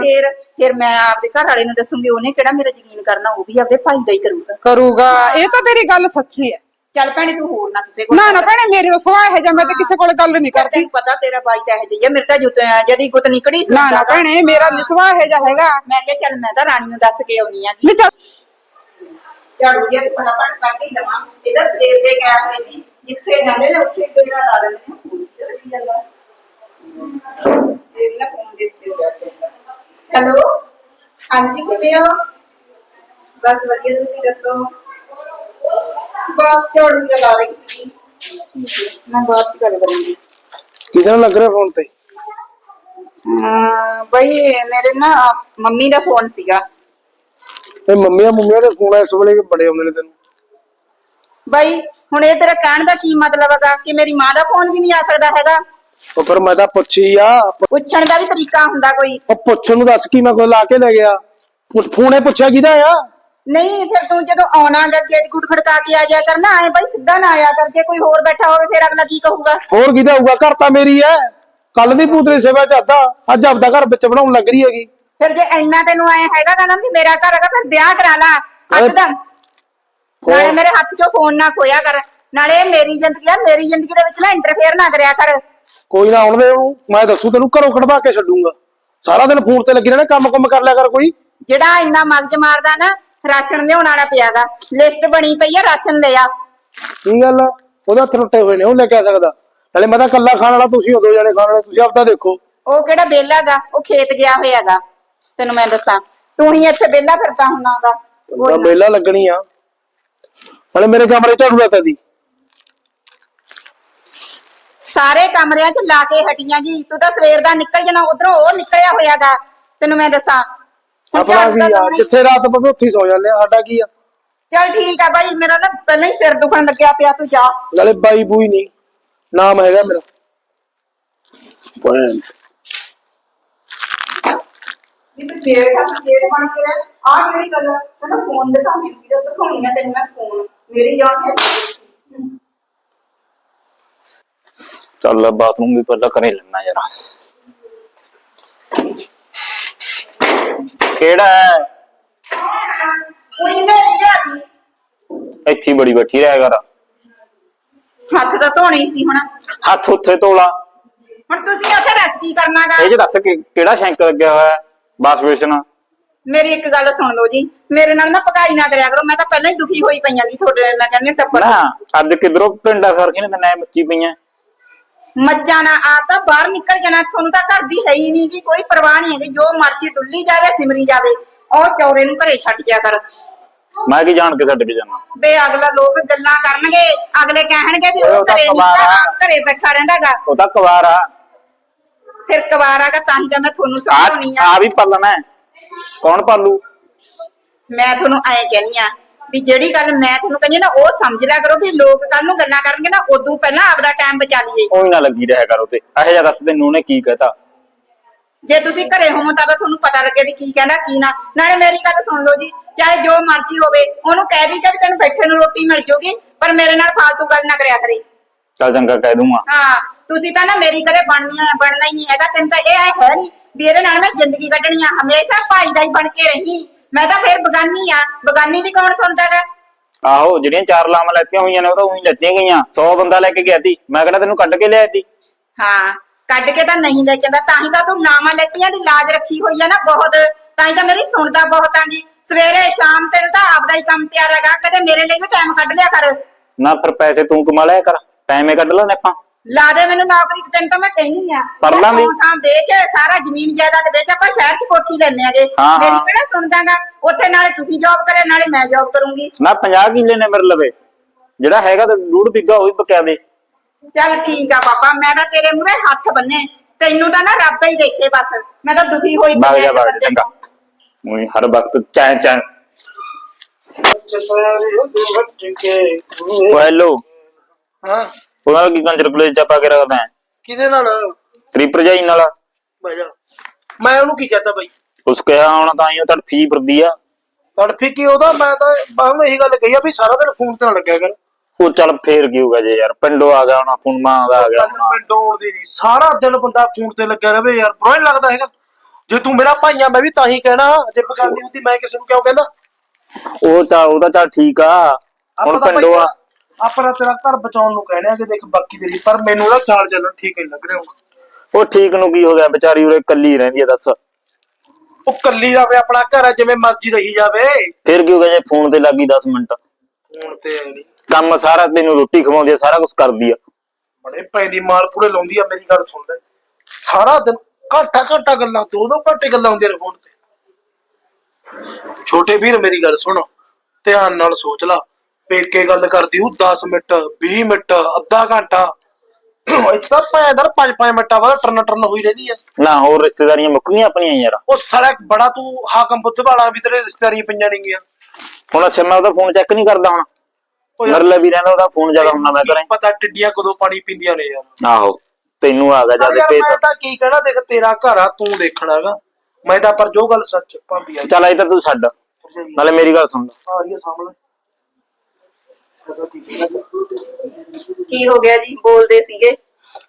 ਫਿਰ ਫਿਰ ਮੈਂ ਆਪਦੇ ਘਰ ਵਾਲੇ ਨੂੰ ਦੱਸੂਗੀ ਉਹਨੇ ਕਿਹੜਾ ਮੇਰਾ ਯਕੀਨ ਕਰਨਾ ਉਹ ਵੀ ਆਪਦੇ ਭਾਈ ਦਾ ਹੀ ਕਰੂਗਾ। ਕਰੂਗਾ। ਇਹ ਤਾਂ ਤੇਰੀ ਗੱਲ ਸੱਚੀ ਹੈ। ਚੱਲ ਭੈਣੇ ਤੂੰ ਹੋਰ ਨਾ ਕਿਸੇ ਕੋਲ ਨਾ ਨਾ ਭੈਣੇ ਮੇਰੀ ਤਾਂ ਸੁਭਾਅ ਹੈ ਜਾਂ ਮੈਂ ਤਾਂ ਕਿਸੇ ਕੋਲ ਗੱਲ ਨਹੀਂ ਕਰਦੀ। ਤੈਨੂੰ ਪਤਾ ਤੇਰਾ ਬਾਈ ਤਾਂ ਇਹ ਜਿਹੀ ਆ ਮੇਰੇ ਤਾਂ ਜੁੱਤ ਜਦੀ ਗੁੱਤ ਨਿਕੜੀ ਸੀ ਨਾ ਨਾ ਭੈਣੇ ਮੇਰਾ ਨੀ ਸੁਭਾਅ ਹੈ ਜਾਂ ਹੈਗਾ। ਮੈਂ ਕਿਹਾ ਚੱਲ ਮੈਂ ਤਾਂ ਰਾਣੀ ਨੂੰ ਦੱਸ ਕੇ ਆਉਣੀ ਆ ਨਹੀਂ ਚੱਲ। ਝਾੜੂ ਜਿਹਾ ਤੇ ਫਟਾਫਟ ਕੱਢ ਹੀ ਲਵਾਂ। ਇਹਦਾ ਸਵੇਰ ਦੇ ਗਏ ਹੋਏ ਨੇ ਜਿੱਥੇ ਜਾਂਦੇ ਨੇ ਉੱਥੇ ਡੇਰਾ ਲਾ ਲੈਂਦੇ ਨੇ ਤੇ ਲੱਗੀ ਜਾਂਦਾ? ਵੀ ਨਾ ਫੋਨ ਦੇ ਉੱਤੇ ਹੈਲੋ? ਹਾਂਜੀ ਕਿਵੇਂ ਹੋ? ਬਸ ਵਧੀਆ ਤੁਸੀਂ ਦੱਸੋ? ਬਸ ਝਾੜੂ ਜਿਹਾ ਲਾ ਰਹੀ ਸੀ ਮੈਂ ਬਾਅਦ ਚ ਗੱਲ ਕਰਾਂਗੀ। ਕਿਹਦੇ ਨਾਲ ਲੱਗ ਰਿਹਾ ਫੋਨ ਤੇ? ਅਮ ਬਈ ਮੇਰੇ ਨਾ ਮੰਮੀ ਦਾ ਫੋਨ ਸੀਗਾ। ਇਹ ਮੰਮੀਆਂ ਮੰਮੀਆਂ ਦੇ ਫੋਨ ਇਸ ਵੇਲੇ ਬੜੇ ਆਉਂਦੇ ਨੇ ਤੈਨੂੰ। ਬਈ ਹੁਣ ਇਹ ਤੇਰਾ ਕਹਿਣ ਦਾ ਕੀ ਮਤਲਬ ਹੈਗਾ? ਕਿ ਮੇਰੀ ਮਾਂ ਦਾ ਫੋਨ ਵੀ ਨਹੀਂ ਆ ਸਕਦਾ ਹੈਗਾ? ਉਹ ਫਿਰ ਮੈਂ ਤਾਂ ਪੁੱਛੀ ਆ। ਪੁੱਛਣ ਦਾ ਵੀ ਤਰੀਕਾ ਹੁੰਦਾ ਕੋਈ। ਉਹ ਪੁੱਛਣ ਨੂੰ ਦੱਸ ਕੀ ਮੈਂ ਕੋਈ ਲਾ ਕੇ ਲੈ ਗਿਆ? ਫੋਨੇ ਪੁੱਛਿਆ ਕਿਹਦਾ ਆ? ਨਹੀਂ ਫਿਰ ਤੂੰ ਜਦੋਂ ਆਉਣਾਗਾ ਗੇਟ ਗੁੱਟ ਖੜਕਾ ਕੇ ਆ ਜਾਇਆ ਕਰਨਾ ਐ ਬਈ ਸਿੱਧਾ ਨਾ ਆਇਆ ਕਰ ਜੇ ਕੋਈ ਹੋਰ ਬੈਠਾ ਹੋਵੇ ਫਿਰ ਅਗਲਾ ਕੀ ਕਹੂਗਾ? ਹੋਰ ਕਿਹਦਾ ਹੋਊਗਾ ਘਰ ਤਾਂ ਮੇਰੀ ਐ। ਕੱਲ ਦੀ ਪੂਤਰੀ ਸੇਵਾ ਚਾਹਦਾ ਅੱਜ ਆਪਦਾ ਘਰ ਵਿੱਚ ਬਣਾਉਣ ਲੱਗ ਰਹੀ ਹੈਗੀ। ਫਿਰ ਜੇ ਇੰਨਾ ਤੈਨੂੰ ਐ ਹੈਗਾ ਨਾ ਵੀ ਮੇਰਾ ਘਰ ਹੈਗਾ ਫਿਰ ਵਿਆਹ ਕਰਾ ਲਾ। ਇੱਕਦਮ ਨਾਲੇ ਮੇਰੇ ਹੱਥ 'ਚੋਂ ਫੋਨ ਨਾ ਖੋਇਆ ਕਰ। ਨਾਲੇ ਇਹ ਮੇਰੀ ਜ਼ਿੰਦਗੀ ਆ ਮੇਰੀ ਜ਼ਿੰਦਗੀ ਦੇ ਵਿੱਚ ਨਾ ਇੰਟਰਫੇਅਰ ਨਾ ਕਰਿਆ ਕਰ। ਕੋਈ ਨਾ ਆਉਣ ਦੇ ਉਹਨੂੰ ਮੈਂ ਦੱਸੂ ਤੈਨੂੰ ਘਰੋਂ ਕਢਵਾ ਕੇ ਛੱਡੂਗਾ। ਸਾਰਾ ਦਿਨ ਫੋਨ ਤੇ ਲੱਗੀ ਰਹਿਣਾ ਕੰਮ ਕੰਮ ਕਰ ਲਿਆ ਕਰ ਕੋਈ। ਜਿਹੜਾ ਇੰਨਾ ਮਗਜ ਮਾਰਦਾ ਨਾ ਰਾਸ਼ਨ ਲਿਆਉਣ ਵਾਲਾ ਪਿਆਗਾ। ਲਿਸਟ ਬਣੀ ਪਈ ਆ ਰਾਸ਼ਨ ਲੈ ਆ। ਕੀ ਗੱਲ ਆ? ਉਹਦੇ ਹੱਥ ਟੁੱਟੇ ਹੋਏ ਨੇ ਉਹ ਲੈ ਕੇ ਆ ਸਕਦਾ। ਨਾਲੇ ਮੈਂ ਤਾਂ ਕੱਲਾ ਖਾਣ ਵਾਲਾ ਤੁਸੀਂ ਹੋ ਦੋ ਜਣੇ ਖਾਣ ਵਾਲੇ ਤੁਸੀਂ ਆਪਦਾ ਦੇਖੋ। ਉਹ ਕਿਹੜਾ ਬੇਲਾਗਾ ਉਹ ਖੇਤ ਗਿਆ ਹੋਇਆਗਾ। ਤੈਨੂੰ ਮੈਂ ਦੱਸਾਂ। ਤੂੰ ਹੀ ਇੱਥੇ ਬੇਲਾ ਫਿਰਦਾ ਹੁੰਨਾਗਾ। ਤਾਂ ਮੇਲਾ ਲੱਗਣੀ ਆ। ਨਾਲੇ ਮੇਰੇ ਕਮਰੇ ਝਾੜੂ ਲਾਤਾ ਦੀ ਸਾਰੇ ਕਮਰਿਆਂ 'ਚ ਲਾ ਕੇ ਹਟੀਆਂ ਜੀ। ਤੂੰ ਤਾਂ ਸਵੇਰ ਦਾ ਨਿਕਲ ਜਾਣਾ ਉਧਰੋਂ ਉਹ ਨਿਕਲਿਆ ਹੋਇਆਗਾ। ਤੈਨੂੰ ਮੈਂ ਦੱਸਾਂ। ਆਪਣਾ ਝਾੜੂ ਤਾਂ ਆ? ਲਾਉਣਾ ਹੀ- ਜਿੱਥੇ ਰਾਤ ਪਵੇ ਉੱਥੇ ਹੀ ਸੌ ਜਾਂਦੇ ਆ ਸਾਡਾ ਕੀ ਆ? ਚੱਲ ਠੀਕ ਆ ਬਾਈ ਮੇਰਾ ਨਾ ਪਹਿਲਾਂ ਹੀ ਸਿਰ ਦੁਖਣ ਲੱਗਿਆ ਪਿਆ ਤੂੰ ਜਾ। ਨਾਲੇ ਬਾਈ ਬੂਈ ਨਹੀਂ ਨਾਮ ਹੈਗਾ ਮੇਰਾ। ਭੈਣ। ਵੀ ਤੂੰ ਜੇੜ ਦਾ ਜੇੜ ਬਣ ਕੇ ਰਹਿ ਆ ਕਿਹੜੀ ਗੱਲ ਆ ਤੈਨੂੰ ਫੋਨ ਦਿਖਾ ਮੈਨੂੰ ਵੀਡੀਓ ਦਿਖਾਉਣੀ ਆ ਤੈਨੂੰ ਮੈਂ ਫੋਨ ਮੇਰੀ ਜਾਨ ਹੈ ਚੱਲ ਬਾਥਰੂਮ ਵੀ ਪਹਿਲਾਂ ਕਰੇ ਲੈਣਾ ਯਾਰ। ਕਿਹੜਾ ਹੈ? ਉਹੀ ਲੈ ਲਿਆਦੀ ਇੱਥੇ ਹੀ ਬੜੀ ਬੈਠੀ ਰਹਿ ਕਰ। ਹੱਥ ਤਾਂ ਧੋਣੇ ਸੀ ਹੁਣ। ਹੱਥ ਉੱਥੇ ਤੋਲਾ ਹੁਣ ਤੁਸੀਂ ਉੱਥੇ ਰੈਸਟ ਕੀ ਕਰਨਾਗਾ? ਇਹ ਜੇ ਦੱਸ ਕਿ ਕਿਹੜਾ ਸ਼ੈਂਕ ਲੱਗਿਆ ਹੋਇਆ ਹੈ? ਬਾਸ ਵੇਚਣਾ ਮੇਰੀ ਇੱਕ ਗੱਲ ਸੁਣ ਲਓ ਜੀ। ਮੇਰੇ ਨਾਲ ਨਾ ਪਕਾਈ ਨਾ ਕਰਿਆ ਕਰੋ। ਮੈਂ ਤਾਂ ਪਹਿਲਾਂ ਹੀ ਦੁਖੀ ਹੋਈ ਪਈਆਂ ਜੀ ਤੁਹਾਡੇ ਨਾਲ। ਮੈਂ ਕਹਿੰਦੀ ਹਾਂ ਟੱਬਰ ਨਾ ਅੱਜ ਕਿਧਰੋਂ ਪਿੰਡਾ ਕਰਕੇ ਨੇ ਮੈਂ ਬੱਚੀ ਪਈਆਂ। ਮੱਝਾਂ ਨਾ ਆ ਤਾਂ ਬਾਹਰ ਨਿਕਲ ਜਾਣਾ ਤੁਹਾਨੂੰ ਤਾਂ ਘਰ ਦੀ ਹੈ ਹੀ ਨਹੀਂ ਕਿ ਕੋਈ ਪਰਵਾਹ ਨਹੀਂ ਹੈਗੀ ਜੋ ਮਰਜ਼ੀ ਡੁੱਲੀ ਜਾਵੇ ਸਿਮਰੀ ਜਾਵੇ ਉਹ ਚੌਰੇ ਨੂੰ ਘਰੇ ਛੱਡ ਜਾ ਕਰ। ਮੈਂ ਕੀ ਜਾਣ ਕੇ ਛੱਡ ਕੇ ਜਾਣਾ? ਬੇ ਅਗਲਾ ਲੋਕ ਗੱਲਾਂ ਕਰਨਗੇ ਅਗਲੇ ਕਹਿਣਗੇ ਵੀ ਉਹ ਉਹ ਤਾਂ ਘਰੇ ਨਹੀਂ। ਆਪ ਘਰੇ ਬੈਠਾ ਰਹਿੰਦਾਗਾ ਉਹ ਤਾਂ ਕੁਵਾਰ ਆ। ਫਿਰ ਕਵਾਰਾਗਾ ਤਾਂ ਹੀ ਤਾਂ ਮੈਂ ਤੁਹਾਨੂੰ ਆ ਸਮਝਾਉਣੀ ਆ। ਆ ਵੀ ਪਾਲਣਾ ਹੈ। ਕੌਣ ਪਾਲੂ? ਮੈਂ ਤੁਹਾਨੂੰ ਐ ਕਹਿੰਨੀ ਆ ਵੀ ਜਿਹੜੀ ਗੱਲ ਮੈਂ ਤੁਹਾਨੂੰ ਕਹਿੰਦੀ ਨਾ ਉਹ ਸਮਝ ਲਿਆ ਕਰੋ ਵੀ ਲੋਕ ਕੱਲ ਨੂੰ ਗੱਲਾਂ ਕਰਨਗੇ ਨਾ ਉਦੋਂ ਪਹਿਲਾਂ ਆਪਦਾ ਟਾਈਮ ਬਚਾ ਲਈਏ। ਕੋਈ ਨਾ ਲੱਗੀ ਰਿਹਾ ਕਰ ਉਤੇ। ਇਹੋ ਜਿਹਾ ਦੱਸ ਤੈਨੂੰ ਨੇ ਕੀ ਕਹਤਾ? ਜੇ ਤੁਸੀਂ ਘਰੇ ਹੋਵੋ ਤਾਂ ਤਾਂ ਤੁਹਾਨੂੰ ਪਤਾ ਲੱਗੇ ਵੀ ਕੀ ਕਹਿੰਦਾ ਕੀ ਨਾ। ਨਾਲੇ ਮੇਰੀ ਗੱਲ ਸੁਣ ਲਓ ਜੀ ਚਾਹੇ ਜੋ ਮਰਜ਼ੀ ਹੋਵੇ ਉਹਨੂੰ ਕਹਿ ਦੀ ਕਿ ਤੈਨੂੰ ਬੈਠੇ ਨੂੰ ਰੋਟੀ ਮਿਲ ਜੂਗੀ ਪਰ ਮੇਰੇ ਨਾਲ ਫालतू ਗੱਲ ਨਾ ਕਰਿਆ ਕਰੇ। ਚੱਲ ਚੰਗਾ ਕਹਿ ਦੂੰਗਾ ਹਾਂ ਤੁਸੀਂ ਤਾਂ ਨਾ ਮੇਰੀ ਕਦੇ ਬਣਨੀ ਆ ਬਣਨਾ ਹੀ ਨਹੀਂ ਹੈਗਾ ਤੈਨੂੰ ਤਾਂ ਇਹ ਹੈ ਨਹੀਂ ਵੀ ਇਹਦੇ ਨਾਲ ਮੈਂ ਜ਼ਿੰਦਗੀ ਕੱਢਣੀ ਆ ਹਮੇਸ਼ਾ ਭਾਈ ਦਾ ਹੀ ਬਣ ਕੇ ਰਹੀ। ਮੈਂ ਤਾਂ ਫਿਰ ਬਗਾਨੀ ਆ। ਬਗਾਨੀ ਦੀ ਕੌਣ ਸੁਣਦਾ ਹੈਗਾ ਆਹੋ ਜਿਹੜੀਆਂ ਚਾਰ ਲਾਵਾਂ ਲੈਤੀਆਂ ਹੋਈਆਂ ਨੇ ਉਹ ਤਾਂ ਉਹੀ ਲੈਤੀਆਂ ਗਈਆਂ। 100 ਬੰਦਾ ਲੈ ਕੇ ਗਿਆ ਸੀ। ਮੈਂ ਕਿਹੜਾ ਤੈਨੂੰ ਕੱਢ ਕੇ ਲਿਆਇਆ ਸੀ? ਹਾਂ ਕੱਢ ਕੇ ਤਾਂ ਨਹੀਂ ਲੈ ਆਂਦਾ ਤਾਂ ਹੀ ਤਾਂ ਤੂੰ ਨਾਮਾਂ ਲੈਤੀਆਂ ਦੀ ਲਾਜ ਰੱਖੀ ਹੋਈ ਆ ਨਾ ਬਹੁਤ। ਤਾਂ ਹੀ ਤਾਂ ਮੇਰੀ ਸੁਣਦਾ ਬਹੁਤ ਆਂ ਜੀ। ਸਵੇਰੇ ਸ਼ਾਮ ਤੈਨੂੰ ਤਾਂ ਆਪਦਾ ਹੀ ਕੰਮ ਪਿਆ ਹੈਗਾ ਕਦੇ ਮੇਰੇ ਲਈ ਵੀ ਟਾਈਮ ਕੱਢ ਲਿਆ ਕਰ। ਨਾ ਫਿਰ ਪੈਸੇ ਤੂੰ ਕਮਾ ਲਿਆ ਕਰ। ਟਾਈਮੇ ਕੱਢ ਲੈਣੇ ਆਪਾਂ। ਲਾ ਦੇ ਮੈਨੂੰ ਨੌਕਰੀ ਤੇ ਤੈਨੂੰ ਤਾਂ ਮੈਂ ਕਹਿਨੀ ਆ। ਕਰ ਲਾਂਗੇ। ਤੂੰ ਥਾਂ ਵੇਚ ਸਾਰਾ ਜ਼ਮੀਨ ਜਾਇਦਾਦ ਵੇਚ ਆਪਾਂ ਸ਼ਹਿਰ 'ਚ ਕੋਠੀ ਲੈਣੇ ਆਗੇ। ਹਾਂ, ਮੇਰੀ ਹਾਂ। ਕਿਹੜਾ ਸੁਣਦਾਗਾ ਉੱਥੇ ਨਾਲੇ ਤੁਸੀਂ ਜੌਬ ਕਰੇ ਨਾਲੇ ਮੈਂ ਜੌਬ ਕਰੂੰਗੀ। ਨਾ 50 ਕਿੱਲੇ ਨੇ ਮੇਰੇ ਲਵੇ। ਜਿਹੜਾ ਹੈਗਾ ਤੇ ਡੂੜ ਬਿੱਗਾ ਉਹ ਵੀ ਦੇ। ਚੱਲ ਠੀਕ ਆ ਪਾਪਾ ਮੈਂ ਤਾਂ ਤੇਰੇ ਮੂਹਰੇ ਹੱਥ ਬੰਨੇ। ਤੈਨੂੰ ਤਾਂ ਨਾ ਰੱਬ ਹੀ ਦੇਖੇ ਬਸ। ਮੈਂ ਤਾਂ ਦੁਖੀ ਹੋਈ ਬਾਗ ਪਈ ਜਾ ਇਸ ਬਾਗ ਬੰਦੇ ਚੰਗਾ। ਤੋਂ। ਉਹੀ ਹਰ ਵਕਤ ਚੈਂ ਚੈਂ। ਉਹ ਹੈਲੋ ਹਾਂ। ਉਹਨਾਂ ਨਾਲ ਕੀ ਕੰਜਰ ਪਲੇਸ ਚ ਪਾ ਕੇ ਰੱਖਦਾ ਹੈ? ਕਿਹਦੇ ਨਾਲ? ਤੇਰੀ ਭਰਜਾਈ ਨਾਲ। ਬਹਿ ਜਾ। ਮੈਂ ਉਹਨੂੰ ਕੀ ਕਹਤਾ ਬਾਈ? ਉਸ ਕਿਹਾ ਹੁਣ ਤਾਂ ਹੀ ਉਹ ਤੜਫੀ ਫਿਰਦੀ ਆ। ਤੜਫੀ ਕੀ ਉਹਦਾ? ਮੈਂ ਤਾਂ ਬਾਹਰ ਇਹੀ ਗੱਲ ਕਹੀ ਆ ਵੀ ਸਾਰਾ ਦਿਨ ਫੋਨ ਤੇ ਨਾ ਲੱਗਿਆ ਕਰ। ਉਹ ਚੱਲ ਫੇਰ ਕੀ ਜੇ ਯਾਰ ਪਿੰਡੋਂ ਆ ਗਿਆ ਹੁਣ ਫੋਨ ਮਾਂ ਦਾ ਆ ਗਿਆ ਹੁਣ। ਪਿੰਡੋਂ ਆਉਂਦੀ ਨਹੀਂ। ਸਾਰਾ ਦਿਨ ਬੰਦਾ ਫੋਨ ਤੇ ਲੱਗਿਆ ਰਵੇ ਯਾਰ ਬੁਰਾ ਨੀ ਲੱਗਦਾ ਹੈਗਾ। ਜੇ ਤੂੰ ਮੇਰਾ ਭਾਈ ਆ ਮੈਂ ਵੀ ਤਾਂ ਹੀ ਕਹਿਣਾ ਜੇ ਬਗਾਨੀ ਹੁੰਦੀ ਮੈਂ ਕਿਸੇ ਨੂੰ ਕਿਉਂ ਕਹਿੰਦਾ? ਉਹ ਤਾਂ ਉਹ ਤਾਂ ਚੱਲ ਠੀਕ ਆ। ਹੁਣ ਆਪਾਂ ਤਾਂ ਪਿੰਡੋਂ ਆ ਭਾਈ ਆਪਾਂ ਤਾਂ ਤੇਰਾ ਘਰ ਬਚਾਉਣ ਨੂੰ ਕਹਿਣੇ ਆ ਕਿ ਦੇਖ ਬਾਕੀ ਤੇਰੀ ਪਰ ਮੈਨੂੰ ਉਹਦਾ ਚਾਲ ਚੱਲਣ ਠੀਕ ਨਹੀਂ ਲੱਗ ਰਿਹਾ ਉਹ ਠੀਕ ਨੂੰ ਕੀ ਹੋ ਗਿਆ ਵਿਚਾਰੀ ਉਰੇ ਇਕੱਲੀ ਰਹਿੰਦੀ ਆ ਦੱਸ। ਉਹ ਕੱਲੀ ਜਾਵੇ ਆਪਣਾ ਘਰ ਆ ਜਿਵੇਂ ਮਰਜ਼ੀ ਰਹੀ ਜਾਵੇ। ਫੇਰ ਕੀ ਹੋ ਗਿਆ ਜੇ ਫੋਨ ਤੇ ਲੱਗੀ 10 ਮਿੰਟ? ਹੁਣ ਤੇ ਨਹੀਂ। ਕੰਮ ਸਾਰਾ ਤੈਨੂੰ ਰੋਟੀ ਖਵਾਉਂਦੀ ਆ ਸਾਰਾ ਕੁਝ ਕਰਦੀ ਆ। ਬੜੇ ਪੈਦੀ ਮਾਲ ਪੂਰੇ ਲਾਉਂਦੀ ਆ ਮੇਰੀ ਗੱਲ ਸੁਣ ਲੈ। ਸਾਰਾ ਦਿਨ ਘੰਟਾ ਘੰਟਾ ਗੱਲਾਂ ਦੋ ਦੋ ਘੰਟੇ ਗੱਲਾਂ ਹੁੰਦੀਆਂ ਨੇ ਫੋਨ ਤੇ। ਛੋਟੇ ਵੀਰ ਮੇਰੀ ਗੱਲ ਸੁਣ। ਧਿਆਨ ਨਾਲ ਸੋਚ ਲਾ। ਪੇਕੇ ਗੱਲ ਕਰਦੀ ਹੂੰ 10 ਮਿੰਟ 20 ਮਿੰਟ ਅੱਧਾ ਘੰਟਾ। ਇੱਥੇ ਤਾਂ ਭਾਂ ਦਰ 5-5 ਮਿੰਟਾਂ ਬਾਅਦ ਟਰਨ ਟਰਨ ਹੋਈ ਰਹਿੰਦੀ ਆ। ਨਾ ਹੋਰ ਰਿਸ਼ਤੇਦਾਰੀਆਂ ਮੁੱਕ ਗਈਆਂ ਆਪਣੀਆਂ ਯਾਰ। ਉਹ ਸਾਲਾ ਬੜਾ ਤੂੰ ਹਾਕਮ ਬੁੱਧ ਵਾਲਾ ਵੀ ਤੇਰੇ ਰਿਸ਼ਤੇਦਾਰੀਆਂ ਪਈਆਂ ਨਹੀਂ ਗੀਆਂ ਹੁਣ ਅੱਛਾ ਮੈਂ ਉਹਦਾ ਫੋਨ ਚੈੱਕ ਨਹੀਂ ਕਰਦਾ ਹੁਣ। ਉਹ ਯਾਰ, ਮੇਰੇ ਲਈ ਵੀ ਰਹਿੰਦਾ ਉਹਦਾ ਫੋਨ ਜ਼ਿਆਦਾ ਹੁੰਦਾ ਮੈਂ ਕਰਾਂ। ਪਤਾ ਟਿੱਡੀਆਂ ਕਦੋਂ ਪਾਣੀ ਪੀਂਦੀਆਂ ਨੇ ਯਾਰ। ਆਹੋ ਤੈਨੂੰ ਆ ਗਿਆ ਜਦ ਤੇ ਮੈਂ ਤਾਂ ਕੀ ਕਹਿਣਾ ਦੇਖ ਤੇਰਾ ਘਰ ਆ ਤੂੰ ਦੇਖਣਾਗਾ ਮੈਂ ਤਾਂ ਪਰ ਜੋ ਗੱਲ ਸੱਚ ਭਾਬੀ ਆ। ਚੱਲ ਇਹ ਤਾਂ ਤੂੰ ਛੱਡ। ਨਾਲੇ ਮੇਰੀ ਗੱਲ ਸੁਣ। ਆ ਰਹੀ ਸਾਹਮਣੇ। ਕੀ ਹੋ ਗਿਆ ਜੀ? ਬੋਲਦੇ ਸੀਗੇ।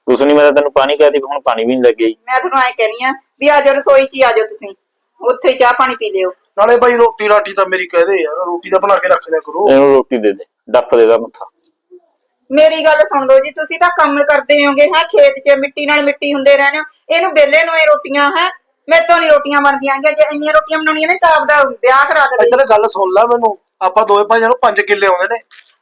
ਕੁਛ ਨਹੀਂ ਮੈਂ ਤਾਂ ਤੈਨੂੰ ਪਾਣੀ ਕਹਿਤੀ ਹੁਣ ਪਾਣੀ ਵੀ ਨਹੀਂ ਲੱਗਿਆ ਜੀ। ਮੈਂ ਤੁਹਾਨੂੰ ਐ ਕਹਿਨੀ ਆ ਵੀ ਆ ਜਾਓ ਰਸੋਈ 'ਚ ਹੀ ਆ ਜਾਓ ਤੁਸੀਂ। ਉੱਥੇ ਚਾਹ ਪਾਣੀ ਪੀ ਲਿਓ। ਨਾਲੇ ਭਾਈ ਰੋਟੀ ਰਾਟੀ ਤਾਂ ਮੇਰੀ ਕਹਦੇ ਯਾਰ ਰੋਟੀ ਤਾਂ ਬਣਾ ਕੇ ਰੱਖ ਦਿਆ ਕਰੋ। ਇਹਨੂੰ ਰੋਟੀ ਦੇ ਦੇ ਡੱਫ ਦੇ ਦਾ ਮੱਥਾ। ਮੇਰੀ ਗੱਲ ਸੁਣ ਲਓ ਜੀ ਤੁਸੀਂ ਤਾਂ ਕੰਮ ਕਰਦੇ ਹੋਗੇ ਹੈ? ਖੇਤ 'ਚ ਮਿੱਟੀ ਨਾਲ ਮਿੱਟੀ ਹੁੰਦੇ ਰਹਿੰਦੇ ਹੋ। ਇਹਨੂੰ ਬੇਲੇ ਨੂੰ ਇਹ ਰੋਟੀਆਂ ਹੈ? ਮੇਰੇ ਤੋਂ ਨਹੀਂ ਰੋਟੀਆਂ ਬਣਦੀਆਂ ਹੈਗੀਆਂ। ਜੇ ਇੰਨੀਆਂ ਰੋਟੀਆਂ ਬਣਾਉਣੀਆਂ ਨੇ ਤਾਂ ਆਪਦਾ ਵਿਆਹ ਕਰਾ ਦੇ ਇੱਧਰ ਗੱਲ ਸੁਣ ਲੈ ਮੈਨੂੰ। ਆਪਾਂ ਦੋਵੇਂ ਭਾਈਆਂ ਨੂੰ 5 ਕਿੱਲੇ ਆਉਂਦੇ ਨੇ।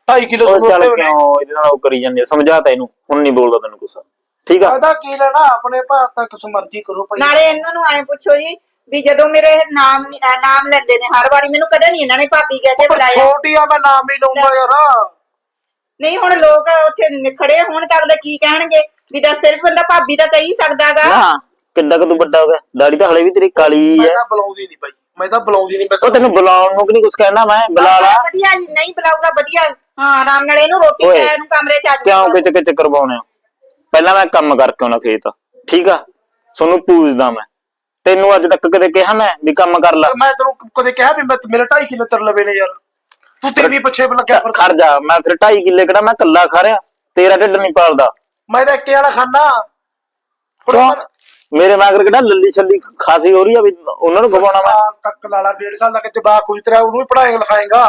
2.5 ਕਿਲੋ ਉਹ ਸੁਣੋ ਚੱਲ ਤੇ ਕਿਉਂ? ਇਹਦੇ ਨਾਲ ਉਹ ਕਰੀ ਜਾਂਦੇ ਆ, ਸਮਝਾ ਤਾ ਇਹਨੂੰ। ਹੁਣ ਨਹੀਂ ਬੋਲਦਾ ਤੈਨੂੰ ਕੁਛ। ਠੀਕ ਆ? ਫਾਇਦਾ ਕੀ ਲੈਣਾ? ਆਪਣੇ ਭਾਅ ਤਾਂ ਕੁਛ ਮਰਜ਼ੀ ਕਰੋ ਭਾਈ। ਨਾਲੇ ਇਹਨਾਂ ਨੂੰ ਐ ਪੁੱਛੋ ਜੀ ਵੀ ਜਦੋਂ ਮੇਰੇ ਇਹ ਨਾਮ ਨੀ- ਅਹ ਨਾਮ ਲੈਂਦੇ ਨੇ ਹਰ ਵਾਰੀ ਮੈਨੂੰ ਕਦੇ ਨਹੀਂ ਇਹਨਾਂ ਨੇ ਭਾਬੀ ਕਹਿ ਕੇ ਪਰ ਬੁਲਾਇਆ। ਛੋਟੀ ਆ ਮੈਂ ਨਾਮ ਹੀ ਲਊਂਗਾ ਯਾਰ। ਨਹੀਂ ਹੁਣ ਲੋਕ ਉੱਥੇ ਨ- ਖੜੇ ਹੋਣ ਤਾਂ ਅਗਲੇ ਕੀ ਕਹਿਣਗੇ? ਵੀ ਦੱਸ ਫਿਰ ਬੰਦਾ ਭਾਬੀ ਤਾਂ ਕਹਿ ਸਕਦਾਗਾ। ਨਾ ਕਿੱਡਾ ਕੁ ਤੂੰ ਵੱਡਾ ਹੋ ਗਿਆ? ਦਾੜੀ ਤਾਂ ਹਲੇ ਵੀ ਤੇਰੀ ਕਾਲੀ ਮੈਂ ਹੈ। ਤਾਂ ਬੁਲਾਉਂਦੀ ਨਹੀਂ ਭਾਈ। ਮੈਂ ਤਾਂ ਬੁਲਾਉਂਦੀ ਨਹੀਂ ਮੈਂ ਉਹ ਤੈਨੂੰ ਬੁਲਾਉਣ ਨੂੰ ਵੀ ਨਹੀਂ ਕੁਛ ਕਹਿਣਾ ਮੈਂ ਬੁਲਾ ਲਾ। ਵਧੀਆ ਜੀ ਨਹੀਂ ਬੁਲਾਊਗਾ ਵਧੀਆ। ਹਾਂ ਆਰਾਮ ਨਾਲ ਇਹਨੂੰ ਰੋਟੀ ਓਏ, ਇਹਨੂੰ ਕਮਰੇ 'ਚ ਆ ਕਿਉਂ। ਕਿਚ ਕਿਚ ਕਰਵਾਉਣੇ ਹੋ? ਪਹਿਲਾਂ ਮੈਂ ਕੰਮ ਕਰਕੇ ਆਉਣਾ ਖੇਤ। ਠੀਕ ਆ? ਤੁਹਾਨੂੰ ਪੂਜਦਾ ਮੈਂ। ਤੈਨੂੰ ਅੱਜ ਤੱਕ ਕਦੇ ਕਿਹਾ ਮੈਂ ਵੀ ਕੰਮ ਕਰ ਲੈ। ਮੈਂ ਤੈਨੂੰ ਕਦੇ ਕਿਹਾ ਵੀ ਮੈਂ ਮੇਰੇ 2.5 ਕਿਲੋ ਤਰ ਲਵੇ ਨੇ ਯਾਰ। ਤੂੰ ਤੇਰੀ ਪਿੱਛੇ ਲੱਗਿਆ ਫਿਰ ਖੜ ਜਾ। ਮੈਂ ਫਿਰ 2.5 ਕਿੱਲੇ ਕਿਹੜਾ ਮੈਂ ਕੱਲਾ ਖਾ ਰਿਆ ਤੇਰਾ ਢਿੱਡ ਨਹੀਂ ਪਾਲਦਾ। ਮੈਂ ਤਾਂ ਇੱਕੇ ਵਾਲਾ ਖਾਨਾ ਕਿਉਂ? ਮੇਰੇ ਮਗਰ ਕਿਹੜਾ ਲੱਲੀ ਛੱਲੀ ਖਾਸੀ ਹੋ ਰਹੀ ਆ ਵੀ ਉਹਨਾਂ ਨੂੰ ਖਵਾਉਣਾ ਮੈਂ। ਸਾਲ ਤੱਕ ਲਾਲਾ ਡੇਢ ਸਾਲ ਤੱਕ ਜਵਾਕ ਹੋਈ ਤੇਰਾ ਉਹਨੂੰ ਵੀ ਪੜਾਏਗਾ ਲਿਖਾਏਗਾ।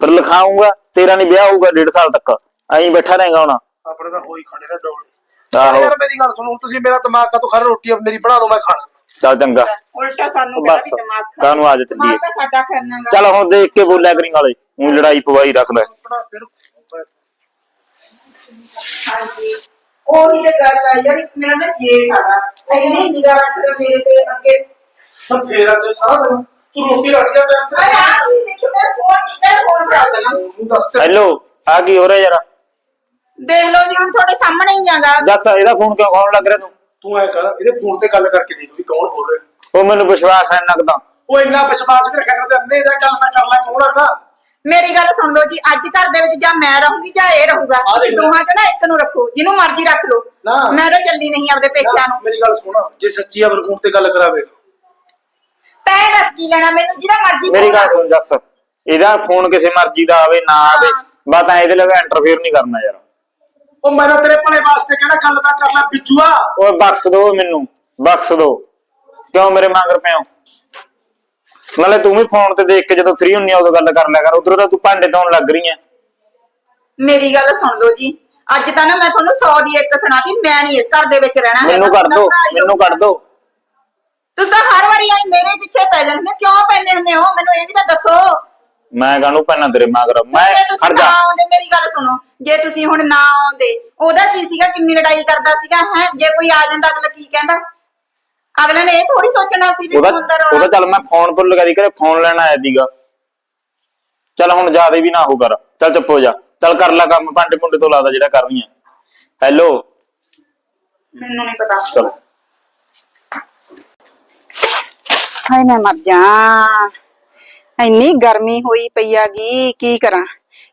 ਫਿਰ ਲਿਖਾਉਂਗਾ ਤੇਰਾ ਨਹੀਂ ਵਿਆਹ ਹੋਊਗਾ ਡੇਢ ਸਾਲ ਤੱਕ। ਐਂ ਬੈਠਾ ਰਹੇਗਾ ਹੁਣ। ਆਪਣੇ ਤਾਂ ਹੋਈ ਖੜੇ ਨਾ ਡੋਲ ਆਹੋ। ਯਾਰ ਮੇਰੀ ਗੱਲ ਸੁਣੋ ਤੁਸੀਂ ਮੇਰਾ ਦਿਮਾਗ ਕਾ ਤੋਂ ਖਰ ਰੋਟੀ ਮੇਰੀ ਬਣਾ ਦਿਓ ਮੈਂ ਖਾਣਾ। ਚੱਲ ਚੰਗਾ। ਉਲਟਾ ਸਾਨੂੰ ਬਸ, ਕਹਿੰਦਾ ਵੀ ਦਿਮਾਗ ਖਰਾਬ। ਕਾਹਨੂੰ ਆ ਜਾ। ਚੱਲੀਏ। ਦਿਮਾਗ ਤਾਂ ਸਾਡਾ ਕਰਨਾਗਾ ਚੱਲ ਹੁਣ ਦੇਖ ਕੇ ਬੋਲਿਆ ਕਰੀ ਨਾਲੇ। ਉਹ ਲੜਾਈ ਪਵਾਈ ਹਾਂਜੀ। ਉਹੀ ਤੇ ਗੱਲ ਆ ਯਾਰ ਮੇਰਾ ਨਾ ਜੇਠ ਆਗਾ ਇੰਨੀ ਨਿਗਾਹ ਰੱਖਦਾ ਮੇਰੇ ਤੇ ਅੱਗੇ। ਤਾਂ ਫੇਰ ਸਾਰਾ ਦਿਨ। ਤੂੰ ਰੋਟੀ ਰੱਖ ਮੈਂ ਤੂੰ ਦੱਸ ਤੇ। ਹੈਲੋ ਆ ਕੀ ਹੋ ਰਿਹਾ ਯਾਰ ਦੇਖ ਲਓ ਜੀ ਹੁਣ ਤੁਹਾਡੇ ਸਾਹਮਣੇ ਹੀ ਆਗਾ। ਦੱਸ ਇਹਦਾ ਫੋਨ ਕਿਉਂ ਖਾਣ ਲੱਗ ਰਿਹਾ ਤੂੰ? ਤੂੰ ਐ ਕਰ ਇਹਦੇ ਫੋਨ ਤੇ ਗੱਲ ਕਰਕੇ ਦੇਖ ਵੀ ਕੌਣ ਬੋਲ ਰਿਹਾ। ਉਹ ਮੈਨੂੰ ਵਿਸ਼ਵਾਸ ਹੈ ਇੰਨਾ ਕੁ ਤਾਂ। ਉਹ ਇੰਨਾ ਵਿਸ਼ਵਾਸ ਵੀ ਰੱਖਿਆ ਕਰਦੇ ਅੰਨੇ ਦਾ ਗੱਲ ਤਾਂ ਕਰ ਲੈ ਕੌਣ ਹੈਗਾ ਮੇਰੀ ਗੱਲ ਸੁਣ ਲਓ ਜੀ ਅੱਜ ਘਰ ਦੇ ਵਿੱਚ ਜਾਂ ਮੈਂ ਰਹੂੰਗੀ ਜਾਂ ਇਹ ਰਹੂਗਾ ਦੇਖ ਤੁਸੀਂ। ਦੋਹਾਂ ਚੋਂ ਨਾ ਇੱਕ ਨੂੰ ਰੱਖੋ ਜਿਹਨੂੰ ਮਰਜ਼ੀ ਰੱਖ ਲਓ। ਨਾ। ਮੈਂ ਤਾਂ ਚੱਲੀ ਨਹੀਂ ਆਪਦੇ ਪੇਕਿਆਂ ਨੂੰ। ਮੇਰੀ ਗੱਲ ਸੁਣ ਜੇ ਸੱਚੀ ਆ ਫੋਨ ਤੇ ਗੱਲ ਕਰਾਵੇ। ਤੈਂ ਦੱਸ ਕੀ ਲੈਣਾ ਮੈਨੂੰ ਜਿਹਦਾ ਮਰਜ਼ੀ ਮੇਰੀ ਗੱਲ। ਸੁਣ ਜੱਸ ਇਹਦਾ ਫੋਨ ਕਿਸੇ ਮਰਜ਼ੀ ਦਾ ਆਵੇ ਨਾ ਆਵੇ ਬਸ ਤਾਂ ਇਹਦੇ ਲਈ ਇੰਟਰਫੇਅਰ ਨਹੀਂ ਕਰਨਾ ਯਾਰ। ਉਹ ਮੈਂ ਤਾਂ ਤੇਰੇ ਭਲੇ ਵਾਸਤੇ ਕਿਹੜਾ ਗੱਲ ਤਾਂ ਕਰ ਲੈ ਬਿੱਜੂਆ। ਓਏ ਬਖਸ਼ ਦੋ ਮੈਨੂੰ ਬਖਸ਼ ਦੋ। ਕਿਉਂ ਮੇਰੇ ਮਗਰ ਪਿਓ? ਨਾਲੇ ਤੂੰ ਵੀ ਫੋਨ ਤੇ ਦੇਖ ਕੇ ਜਦੋਂ ਫ੍ਰੀ ਹੁੰਨੀ ਆ ਉਦੋਂ ਗੱਲ ਕਰ ਲਿਆ ਕਰ ਉਧਰੋਂ ਤਾਂ ਤੂੰ ਭਾਂਡੇ ਧੋਣ ਲੱਗ ਰਹੀ ਐ ਮੇਰੀ ਗੱਲ ਸੁਣ ਲਓ ਜੀ ਅੱਜ ਤਾਂ ਨਾ ਮੈਂ ਤੁਹਾਨੂੰ 100 ਦੀ ਇੱਕ ਸੁਣਾਤੀ ਮੈਂ ਨਹੀਂ ਇਸ ਘਰ ਦੇ ਵਿੱਚ ਰਹਿਣਾ ਮੈਨੂੰ ਹੈਗਾ, ਕੱਢ ਦੋ ਮੈਂ ਹੀ ਮੈਨੂੰ ਕੱਢ ਦੋ। ਤੁਸੀਂ ਤਾਂ ਹਰ ਵਾਰੀ ਆਈ ਮੇਰੇ ਪਿੱਛੇ ਪੈ ਜਾਂਦੇ ਹੋ। ਕਿਉਂ ਪੈਂਦੇ ਹੁੰਦੇ ਹੋ? ਮੈਨੂੰ ਇਹ ਵੀ ਤਾਂ ਦੱਸੋ। ਮੈਂ ਕਾਹਨੂੰ ਪੈਣਾ ਤੇਰੇ ਮਗਰ? ਮੈਂ ਜੇ ਤੁਸੀਂ ਹਟ ਨਾ ਜਾ ਆਉਂਦੇ ਮੇਰੀ ਗੱਲ ਸੁਣੋ। ਜੇ ਤੁਸੀਂ ਹੁਣ ਨਾ ਆਉਂਦੇ ਉਹਦਾ ਕੀ ਸੀਗਾ? ਕਿੰਨੀ ਲੜਾਈ ਕਰਦਾ ਸੀਗਾ ਹੈ? ਜੇ ਕੋਈ ਆ ਜਾਂਦਾ ਅਗਲਾ ਕੀ ਕਹਿੰਦਾ? ਅਗਲੇ ਨੇ ਇਹ ਥੋੜੀ ਸੋਚਣਾ ਸੀ ਵੀ ਉਹਦਾ ਰੌਲਾ ਚੱਲ ਮੈਂ ਫੋਨ ਪਰ ਲਗਾ ਦੀ ਕਰੇ ਫੋਨ ਲੈਣ ਆਇਆ ਸੀਗਾ। ਚੱਲ ਹੁਣ ਜ਼ਿਆਦਾ ਵੀ ਨਾ ਹੋ ਕਰ। ਚੱਲ ਚੁੱਪ ਹੋ ਜਾ। ਚੱਲ ਕਰ ਲੈ ਕੰਮ ਭਾਂਡੇ ਭੁੰਡੇ ਤੋਂ ਲਾਦਾ ਜਿਹੜਾ ਕਰਨੀ ਹੈ ਹੈਲੋ ਮੈਨੂੰ ਨਹੀਂ ਪਤਾ। ਚਲ। ਹਾਏ ਮੈਂ ਮਰ ਜਾ ਇੰਨੀ ਗਰਮੀ ਹੋਈ ਪਈ ਆਗੀ ਕੀ ਕਰਾਂ?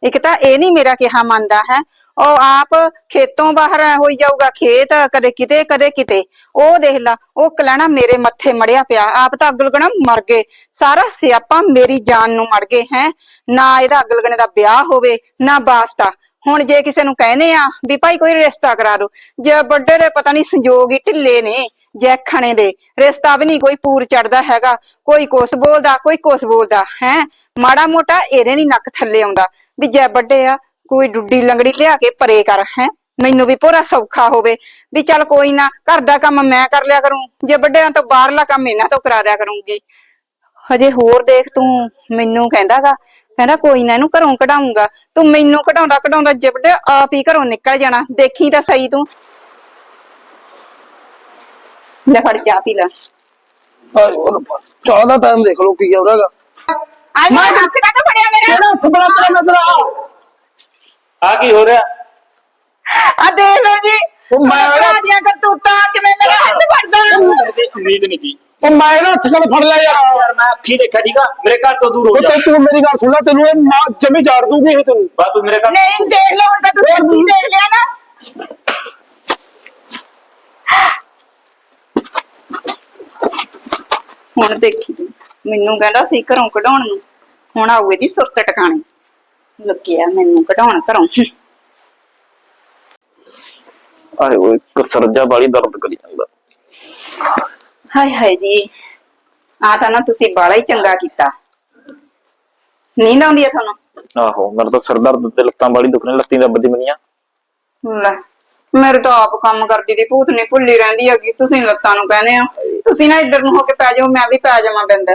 ਇੱਕ ਤਾਂ ਇਹ ਨਹੀਂ ਮੇਰਾ ਕਿਹਾ ਮੰਨਦਾ ਹੈ। ਉਹ ਆਪ ਖੇਤੋਂ ਬਾਹਰ ਹੋਈ ਜਾਊਗਾ, ਖੇਤ ਕਦੇ ਕਿਤੇ ਕਦੇ ਕਿਤੇ। ਉਹ ਦੇਖ ਲਾ, ਉਹ ਕਲਾਣਾ ਮੇਰੇ ਮੱਥੇ ਮੜਿਆ ਪਿਆ। ਆਪ ਤਾਂ ਅਗਲਗਣਾ ਮਰ ਗਏ। ਸਾਰਾ ਸਿਆਪਾ ਮੇਰੀ ਜਾਨ ਨੂੰ ਮੜ ਗਏ ਹੈ। ਨਾ ਇਹਦਾ ਅਗਲਗਣੇ ਦਾ ਵਿਆਹ ਹੋਵੇ, ਨਾ ਵਾਸਤਾ। ਹੁਣ ਜੇ ਕਿਸੇ ਨੂੰ ਕਹਿੰਦੇ ਆ ਵੀ ਭਾਈ ਕੋਈ ਰਿਸ਼ਤਾ ਕਰਾ ਦੋ, ਜੇ ਵੱਡੇ ਦੇ ਪਤਾ ਨਹੀਂ ਸੰਜੋਗ ਹੀ ਢਿੱਲੇ ਨੇ। ਜੈਖਣੇ ਦੇ। ਰਿਸ਼ਤਾ ਵੀ ਨਹੀਂ ਕੋਈ ਪੂਰ ਚੜਦਾ ਹੈਗਾ। ਕੋਈ ਕੁਛ ਬੋਲਦਾ, ਕੋਈ ਕੁਛ ਬੋਲਦਾ, ਹੈ। ਮਾੜਾ ਮੋਟਾ ਇਹਦੇ ਨਹੀਂ ਨੱਕ ਥੱਲੇ ਆਉਂਦਾ। ਵੀ ਜੈ ਵੱਡੇ ਆ, ਕੋਈ ਡੁੱਡੀ ਲੰਗੜੀ ਲਿਆ ਕੇ ਪਰੇ ਕਰ, ਹੈ। ਮੈਨੂੰ ਵੀ ਪੂਰਾ ਸੌਖਾ ਹੋਵੇ। ਵੀ ਚੱਲ ਕੋਈ ਨਾ, ਘਰ ਦਾ ਕੰਮ ਮੈਂ ਕਰ ਲਿਆ ਕਰੂੰ। ਜੇ ਵੱਡਿਆਂ ਤੋਂ ਬਾਹਰਲਾ ਕੰਮ ਇਹਨਾਂ ਤੋਂ ਕਰਾ ਦਿਆ ਕਰੂੰਗੀ। ਹਜੇ ਹੋਰ ਦੇਖ ਤੂੰ, ਮੈਨੂੰ ਕਹਿੰਦਾਗਾ। ਕਹਿੰਦਾ ਕੋਈ ਨਾ ਇਹਨੂੰ ਘਰੋਂ ਕਢਾਉਂਗਾ ਤੂੰ ਮੈਨੂੰ ਕਢਾਉਂਦਾ ਕਢਾਉਂਦਾ ਜਿਬੜੇ ਆਪ ਹੀ ਘਰੋਂ ਨਿਕਲ ਜਾਣਾ। ਦੇਖੀ ਤਾਂ ਸਹੀ ਤੂੰ। ਲੈ ਫੜ ਚਾਹ ਪੀ ਲੈ ਚਾਹ ਦਾ ਟਾਈਮ ਦੇਖ ਲਓ ਕੀ ਹੋ ਰਿਹਾਗਾ ਆਏ ਮੈਂ ਹੱਥ ਕਾਹਤੋਂ ਫੜਿਆ ਮੇਰਾ ਕਿਹੜਾ ਹੱਥ ਬੜਾ ਤੇਰਾ ਨਜ਼ਰ ਆ ਆ ਕੀ ਹੋ ਰਿਹਾ ਆ ਦੇਖ ਲਓ ਜੀ ਉਹ ਮੈਂ ਭਰਾ ਦੀਆਂ ਕਰਤੂਤਾਂ ਕਿਵੇਂ ਮੇਰਾ ਹੱਥ ਫੜਦਾ ਉਮੀਦ ਨਹੀਂ ਸੀ ਉਹ ਮੈਂ ਇਹਦਾ ਹੱਥ ਕਦ ਫੜ ਲਿਆ ਯਾਰ ਯਾਰ ਮੈਂ ਅੱਖੀ ਦੇਖਿਆ ਠੀਕ ਆ ਮੇਰੇ ਘਰ ਤੋਂ ਦੂਰ ਹੋ ਉਹ ਜਾ ਤੇ ਤੂੰ ਮੇਰੀ ਗੱਲ ਸੁਣ ਲੈ ਤੈਨੂੰ ਇਹ ਮਾਂ ਜਮੀ ਝਾੜ ਦੂਗੀ ਇਹ ਤੈਨੂੰ ਬਾ ਤੂੰ ਮੇਰੇ ਘਰ ਨਹੀਂ ਦੇਖ ਲਓ ਹੁਣ ਤਾਂ ਤੁਸੀਂ ਅੱਖੀਂ ਦੇਖ ਲਿਆ ਨਾ ਹੁਣ ਦੇਖੀ। ਮੈਨੂੰ ਕਹਿੰਦਾ ਸੀ ਘਰੋਂ ਕਢਾਉਣ ਨੂੰ। ਹੁਣ ਆਊ ਇਹਦੀ ਸੁਰਤ ਟਿਕਾਣੇ। ਲੱਗਿਆ ਮੈਨੂੰ ਕਢਾਉਣ ਘਰੋਂ। ਆਏ ਓਏ ਕਸਰਜਾ ਵਾਲੀ ਦਰਦ ਕਰੀ ਜਾਂਦਾ। ਹਾਏ ਹਾਏ ਜੀ ਆ ਤਾਂ ਨਾ ਤੁਸੀਂ ਬਾਲਾ ਹੀ ਚੰਗਾ ਕੀਤਾ। ਨੀਂਦ ਆਉਂਦੀ ਹੈ ਤੁਹਾਨੂੰ? ਆਹੋ ਮੇਰਾ ਤਾਂ ਸਿਰ ਦਰਦ ਤੇ ਲੱਤਾਂ ਵਾਲੀ ਦੁਖਣੇ ਲੱਤੀ ਰੱਬਦੀ ਮਨੀਆਂ ਲੈ। ਮੇਰੇ ਤਾਂ ਆਪ ਕੰਮ ਕਰਦੀ ਦੀ ਭੂਤ ਨਹੀਂ ਭੁੱਲੀ ਰਹਿੰਦੀ ਹੈਗੀ ਤੁਸੀਂ ਲੱਤਾਂ ਨੂੰ ਕਹਿੰਦੇ ਹੋ। ਤੁਸੀਂ ਨਾ ਇੱਧਰ ਨੂੰ ਹੋ ਕੇ ਪੈ ਜਾਓ ਮੈਂ ਵੀ ਪੈ ਜਾਵਾਂ ਬਿੰਦ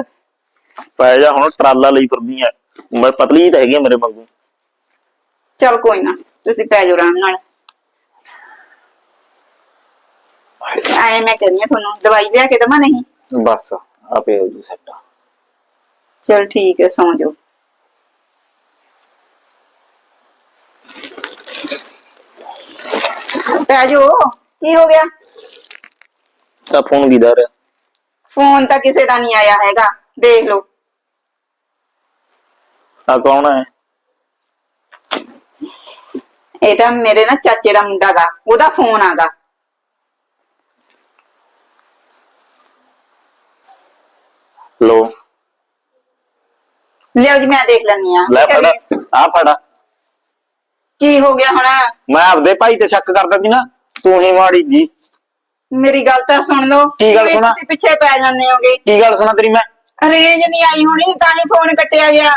ਪੈ ਜਾ ਹੁਣ ਟਰਾਲਾ ਲਈ ਫਿਰਦੀ ਆ। ਮੈਂ ਪਤਲੀ ਜਿਹੀ ਤਾਂ ਹੈਗੀ ਆ ਮੇਰੇ ਵਾਂਗੂ। ਚਲ ਕੋਈ ਨਾ ਤੁਸੀਂ ਪੈ ਜਾਓ ਆਰਾਮ ਨਾਲ। ਆਏ ਮੈਂ ਕਹਿੰਦੀ ਹਾਂ ਤੁਹਾਨੂੰ ਦਵਾਈ ਲਿਆ ਕੇ ਦਵਾਂ ਨਹੀਂ? ਬਸ ਆਪੇ ਹੋ ਜੂ ਸੈੱਟ ਚਲ ਠੀਕ ਹੈ ਸੌਂ ਜਾਓ। ਪੈ ਜਾਓ ਕੀ ਹੋ ਗਿਆ ਤਾਂ ਫੋਨ ਕੀ ਦਰ ਫੋਨ ਤਾਂ ਕਿਸੇ ਦਾ ਨਹੀਂ ਆਇਆ ਹੈਗਾ ਦੇਖ ਲਓ ਆ ਕੌਣ ਹੈ ਇਹ ਤਾਂ ਮੇਰੇ ਨਾ ਚਾਚੇ ਦਾ ਮੁੰਡਾ ਗਾ ਉਹਦਾ ਫੋਨ ਆਗਾ ਲੋ ਲਿਓ ਜੀ ਮੈਂ ਦੇਖ ਲੈਣੀ ਆ ਲੈ ਫੜ ਆ ਫੜ ਕੀ ਹੋ ਗਿਆ ਹੁਣ? ਮੈਂ ਆਪਦੇ ਭਾਈ ਤੇ ਸ਼ੱਕ ਕਰਦਾ ਸੀ ਨਾ ਤੂੰ ਹੀ ਮਾੜੀ ਜੀ। ਮੇਰੀ ਗੱਲ ਤਾਂ ਸੁਣ ਲਓ ਕੀ ਗੱਲ ਕਿਵੇਂ ਸੁਣਾ? ਤੁਸੀਂ ਪਿੱਛੇ ਪੈ ਜਾਂਦੇ ਹੋਗੇ। ਕੀ ਗੱਲ ਸੁਣਾ ਤੇਰੀ ਮੈਂ? ਰੇਂਜ ਨਹੀਂ ਆਈ ਹੋਣੀ ਤਾਂ ਹੀ ਫੋਨ ਕੱਟਿਆ ਗਿਆ।